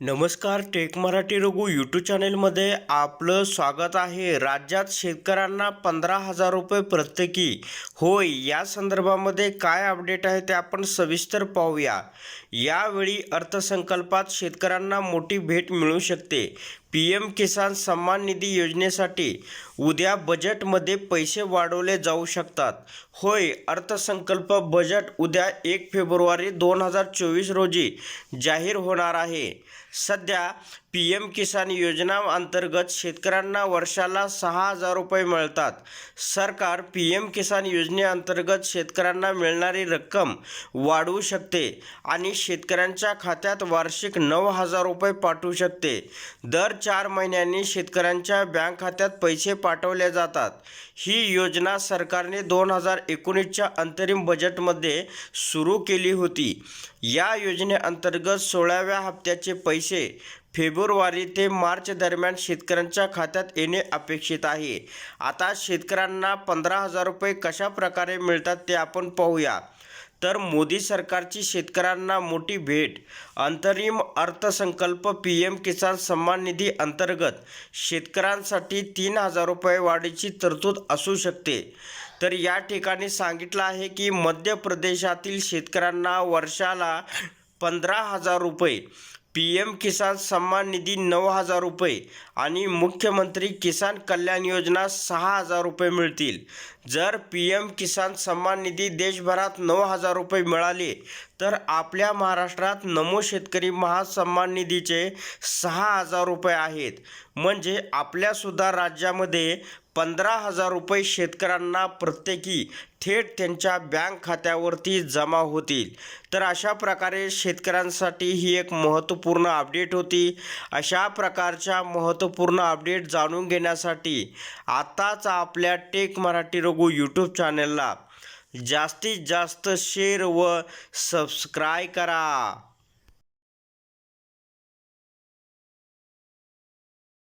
नमस्कार tech Marathi Raghu YouTube चॅनेलमध्ये आपलं स्वागत आहे. राज्यात शेतकऱ्यांना पंधरा हजार रुपये प्रत्येकी. होय या संदर्भामध्ये काय अपडेट आहे ते आपण सविस्तर पाहूया. यावेळी अर्थसंकल्पात शेतकऱ्यांना मोठी भेट मिळू शकते. पी एम किसान सन्मान निधी योजनेसाठी उद्या बजेटमध्ये पैसे वाढवले जाऊ शकतात. होय अर्थसंकल्प बजेट उद्या एक फेब्रुवारी दोन हजार चोवीस रोजी जाहीर होणार आहे. सध्या पी एम किसान योजना अंतर्गत शेतकऱ्यांना वर्षाला सहा हजार रुपये मिळतात. सरकार पी एम किसान योजनेअंतर्गत शेतकऱ्यांना मिळणारी रक्कम वाढवू शकते आणि शेतकऱ्यांच्या खात्यात वार्षिक नऊ हजार रुपये पाठवू शकते. दर चार महिन्यांनी शेतकऱ्यांच्या बँक खात्यात पैसे पाठवले जातात. ही योजना सरकारने दोन हजार एकोणीसच्या अंतरिम बजेटमध्ये सुरू केली होती. या योजनेअंतर्गत सोळाव्या हप्त्याचे पैसे फेब्रुवारी ते मार्च दरम्यान शेतकऱ्यांच्या खात्यात येणे अपेक्षित आहे. आता शेतकऱ्यांना पंधरा हजार रुपये कशा प्रकारे मिळतात ते आपण पाहूया. तर मोदी सरकारची शेतकऱ्यांना मोठी भेट. अंतरिम अर्थसंकल्प पी एम किसान सन्मान निधी अंतर्गत शेतकऱ्यांसाठी तीन हजार रुपये वाढीची तरतूद असू शकते. तर या ठिकाणी सांगितलं आहे की मध्य प्रदेशातील शेतकऱ्यांना वर्षाला पंधरा हजार रुपये पी एम किसान सन्मान निधी नऊ हजार रुपये आणि मुख्यमंत्री किसान कल्याण योजना सहा हजार रुपये मिळतील. जर पी एम किसान सन्मान निधी देशभरात नऊ हजार रुपये मिळाले तर आपल्या महाराष्ट्रात नमो शेतकरी महासन्मान निधीचे सहा हजार रुपये आहेत. म्हणजे आपल्यासुद्धा राज्यामध्ये पंधरा हजार रुपये शेतकऱ्यांना प्रत्येकी थेट त्यांच्या बँक खात्यावरती जमा होतील. तर अशा प्रकारे शेतकऱ्यांसाठी ही एक महत्त्वपूर्ण अपडेट होती. अशा प्रकारच्या महत्त्वपूर्ण अपडेट जाणून घेण्यासाठी आत्ताच आपल्या टेक मराठी रघु यूट्यूब चॅनलला जास्तीत जास्त शेअर व सबस्क्राईब करा.